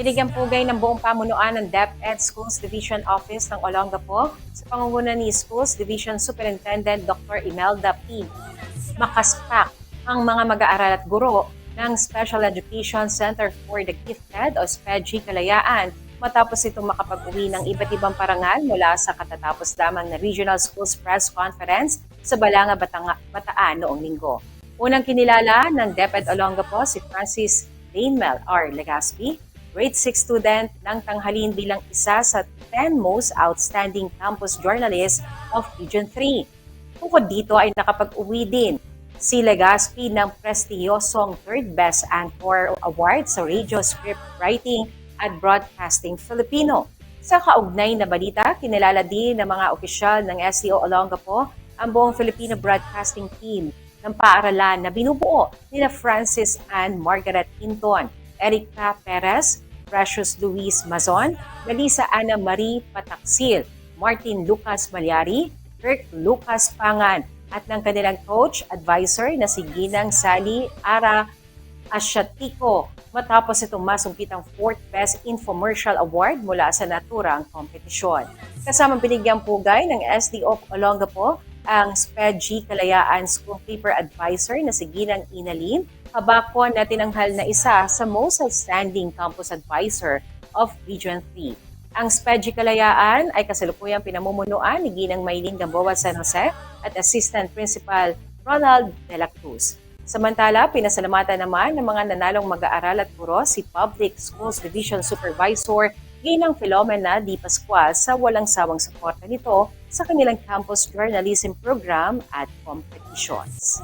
Binigyan pugay ng buong pamunuan ng DepEd Schools Division Office ng Olongapo sa pangunguna ni Schools Division Superintendent Dr. Imelda P. Makaspak ang mga mag-aaral at guro ng Special Education Center for the Gifted o SPEDG Kalayaan matapos itong makapag-uwi ng iba't ibang parangal mula sa katatapos lamang na Regional Schools Press Conference sa Balanga, Batanga, Bataan noong linggo. Unang kinilala ng DepEd Olongapo si Francis Dainmel R. Legaspi, grade 6 student ng tanghalin bilang isa sa 10 most outstanding campus journalists of Region 3. Bukod dito ay nakapag-uwi din si Legaspi ng prestiyosong Third Best Anchor Award sa Radio Script Writing at Broadcasting Filipino. Sa kaugnay na balita, kinilala din ng mga opisyal ng SDO Olongapo ang buong Filipino Broadcasting Team ng paaralan na binubuo nila Francis and Margaret Hinton, Erica Perez, Precious Luis Mazon, Melissa Ana Marie Pataksil, Martin Lucas Malyari, Kirk Lucas Pangan, at ng kanilang coach, advisor na si Ginang Sally Ara Asyatiko matapos itong masumpitang 4th Best Infomercial Award mula sa naturang kompetisyon. Kasama binigyang pugay ng SDO Olongapo ang SPEDG Kalayaan School Paper Advisor na si Ginang Inalim, habako na tinanghal na isa sa most outstanding campus advisor of Region 3. Ang SPEDG Kalayaan ay kasalukuyang pinamumunuan ni Ginang Maylin Gamboa San Jose at Assistant Principal Ronald De La Cruz. Samantala, pinasalamatan naman ng mga nanalong mag-aaral at guro si Public Schools Division Supervisor Ginang Filomena Di Pascual sa walang sawang suporta nito sa kanilang campus journalism program at competitions.